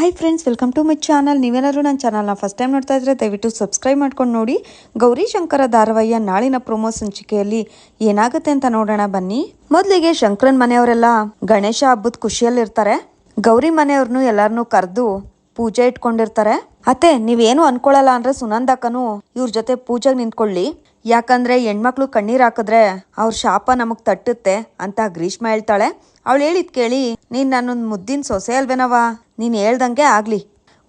Hi friends welcome to my channel ನೀವೇನಾದರೂ ನನ್ನ ಚಾನಲ್ನ ಫಸ್ಟ್ ಟೈಮ್ ನೋಡ್ತಾ ಇದ್ರೆ ದಯವಿಟ್ಟು ಸಬ್ಸ್ಕ್ರೈಬ್ ಮಾಡ್ಕೊಂಡು ನೋಡಿ. ಗೌರಿ ಶಂಕರ ಧಾರಾವಾಹಿಯ ನಾಳಿನ ಪ್ರೊಮೋ ಸಂಚಿಕೆಯಲ್ಲಿ ಏನಾಗುತ್ತೆ ಅಂತ ನೋಡೋಣ ಬನ್ನಿ. ಮೊದಲಿಗೆ ಶಂಕರನ್ ಮನೆಯವರೆಲ್ಲ ಗಣೇಶ ಹಬ್ಬದ ಖುಷಿಯಲ್ಲಿರ್ತಾರೆ. ಗೌರಿ ಮನೆಯವ್ರನ್ನೂ ಎಲ್ಲರನ್ನೂ ಕರೆದು ಪೂಜೆ ಇಟ್ಕೊಂಡಿರ್ತಾರೆ. ಅತ್ತೆ, ನೀವೇನು ಅನ್ಕೊಳ್ಳಲ್ಲ ಅಂದ್ರೆ ಸುನಂದಕ್ಕನು ಇವ್ರ ಜೊತೆ ಪೂಜೆಗೆ ನಿಂತ್ಕೊಳ್ಳಿ. ಯಾಕಂದ್ರೆ ಹೆಣ್ಮಕ್ಳು ಕಣ್ಣೀರ್ ಹಾಕಿದ್ರೆ ಅವ್ರ ಶಾಪ ನಮಗ್ ತಟ್ಟುತ್ತೆ ಅಂತ ಗ್ರೀಷ್ಮ ಹೇಳ್ತಾಳೆ. ಅವಳು ಹೇಳಿದ್ ಕೇಳಿ, ನೀನ್ ನನ್ನೊಂದ್ ಮುದ್ದಿನ ಸೊಸೆ ಅಲ್ವೇನವ ನೀನ್ ಹೇಳ್ದಂಗೆ ಆಗ್ಲಿ.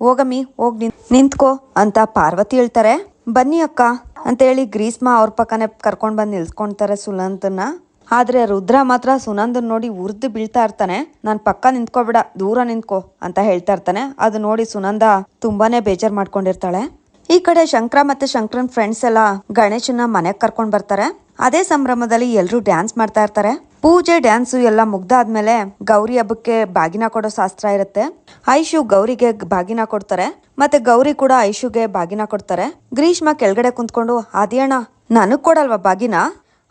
ಹೋಗಮ್ಮಿ, ಹೋಗ್ ನಿನ್, ನಿಂತ್ಕೋ ಅಂತ ಪಾರ್ವತಿ ಹೇಳ್ತಾರೆ. ಬನ್ನಿ ಅಕ್ಕ ಅಂತ ಹೇಳಿ ಗ್ರೀಷ್ಮ ಅವ್ರ ಪಕ್ಕನೆ ಕರ್ಕೊಂಡು ಬಂದು ನಿಲ್ಸ್ಕೊಂತಾರೆ ಸುನಂದನ್ನ. ಆದ್ರೆ ರುದ್ರ ಮಾತ್ರ ಸುನಂದನ್ ನೋಡಿ ಉರ್ದು ಬೀಳ್ತಾ ಇರ್ತಾನೆ. ನಾನ್ ಪಕ್ಕ ನಿಂತ್ಕೋಬೇಡ ದೂರ ನಿಂತ್ಕೋ ಅಂತ ಹೇಳ್ತಾ ಇರ್ತಾನೆ. ಅದು ನೋಡಿ ಸುನಂದ ತುಂಬಾನೇ ಬೇಜಾರ್ ಮಾಡ್ಕೊಂಡಿರ್ತಾಳೆ. ಈ ಕಡೆ ಶಂಕರ ಮತ್ತೆ ಶಂಕರನ್ ಫ್ರೆಂಡ್ಸ್ ಎಲ್ಲ ಗಣೇಶನ ಮನೆಗೆ ಕರ್ಕೊಂಡು ಬರ್ತಾರೆ. ಅದೇ ಸಂಭ್ರಮದಲ್ಲಿ ಎಲ್ಲರೂ ಡ್ಯಾನ್ಸ್ ಮಾಡ್ತಾ ಇರ್ತಾರೆ. ಪೂಜೆ ಡ್ಯಾನ್ಸು ಎಲ್ಲ ಮುಗ್ದಾದ್ಮೇಲೆ ಗೌರಿ ಹಬ್ಬಕ್ಕೆ ಬಾಗಿನ ಕೊಡೋ ಶಾಸ್ತ್ರ ಇರುತ್ತೆ. ಐಶು ಗೌರಿಗೆ ಬಾಗಿನ ಕೊಡ್ತಾರೆ. ಮತ್ತೆ ಗೌರಿ ಕೂಡ ಐಶುಗೆ ಬಾಗಿನ ಕೊಡ್ತಾರೆ. ಗ್ರೀಷ್ಮ ಕೆಳಗಡೆ ಕುಂತ್ಕೊಂಡು ಅದೇಣ ನನಗ್ ಕೊಡಲ್ವಾ ಬಾಗಿನ?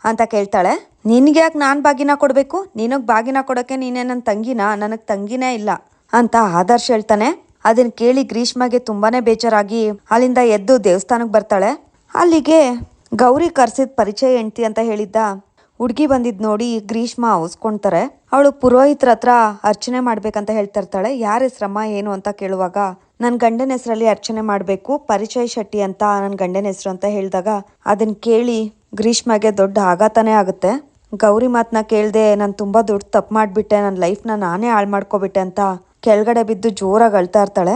ಅಂತ ಕೇಳ್ತಾಳೆ. ನಿನ್ಗೆ ಯಾಕೆ ನಾನ್ ಬಾಗಿನ ಕೊಡ್ಬೇಕು? ನಿನಗ್ ಬಾಗಿನ ಕೊಡಕ್ಕೆ ನೀನೇ ನನ್ನ ತಂಗಿನ? ನನಗ್ ತಂಗಿನೇ ಇಲ್ಲ. ಅಂತ ಆದರ್ಶ್ ಹೇಳ್ತಾನೆ. ಅದನ್ನ ಕೇಳಿ ಗ್ರೀಷ್ಮಗೆ ತುಂಬಾನೇ ಬೇಜಾರಾಗಿ ಅಲ್ಲಿಂದ ಎದ್ದು ದೇವಸ್ಥಾನಕ್ಕೆ ಬರ್ತಾಳೆ. ಅಲ್ಲಿಗೆ ಗೌರಿ ಕರ್ಸಿದ ಪರಿಚಯ ಹೆಂಡ್ತಿ ಅಂತ ಹೇಳಿದ್ದ. ಹುಡುಗಿ ಬಂದಿದ್ ನೋಡಿ ಗ್ರೀಷ್ಮ ಅವಸ್ಕೊಂತಾರೆ ಅವಳು ಪುರೋಹಿತ್ರ ಹತ್ರ ಅರ್ಚನೆ ಮಾಡ್ಬೇಕಂತ ಹೇಳ್ತಾ ಇರ್ತಾಳೆ ಯಾರ ಹೆಸ್ರಮ್ಮ ಏನು ಅಂತ ಕೇಳುವಾಗ ನನ್ನ ಗಂಡನ ಹೆಸರಲ್ಲಿ ಅರ್ಚನೆ ಮಾಡಬೇಕು, ಪರಿಚಯ ಶೆಟ್ಟಿ ಅಂತ ನನ್ನ ಗಂಡನ ಹೆಸರು ಅಂತ ಹೇಳಿದಾಗ ಅದನ್ನ ಕೇಳಿ ಗ್ರೀಷ್ಮಗೆ ದೊಡ್ಡ ಆಘಾತನೇ ಆಗುತ್ತೆ. ಗೌರಿ ಮಾತನ್ನ ಕೇಳ್ದೆ, ನಾನು ತುಂಬಾ ದೊಡ್ಡ ತಪ್ಪು ಮಾಡಿಬಿಟ್ಟೆ ನನ್ನ ಲೈಫ್ನ ನಾನೇ ಹಾಳು ಮಾಡ್ಕೊಬಿಟ್ಟೆ ಅಂತ ಕೆಳಗಡೆ ಬಿದ್ದು ಜೋರಾಗಿ ಅಳ್ತಾ ಇರ್ತಾಳೆ.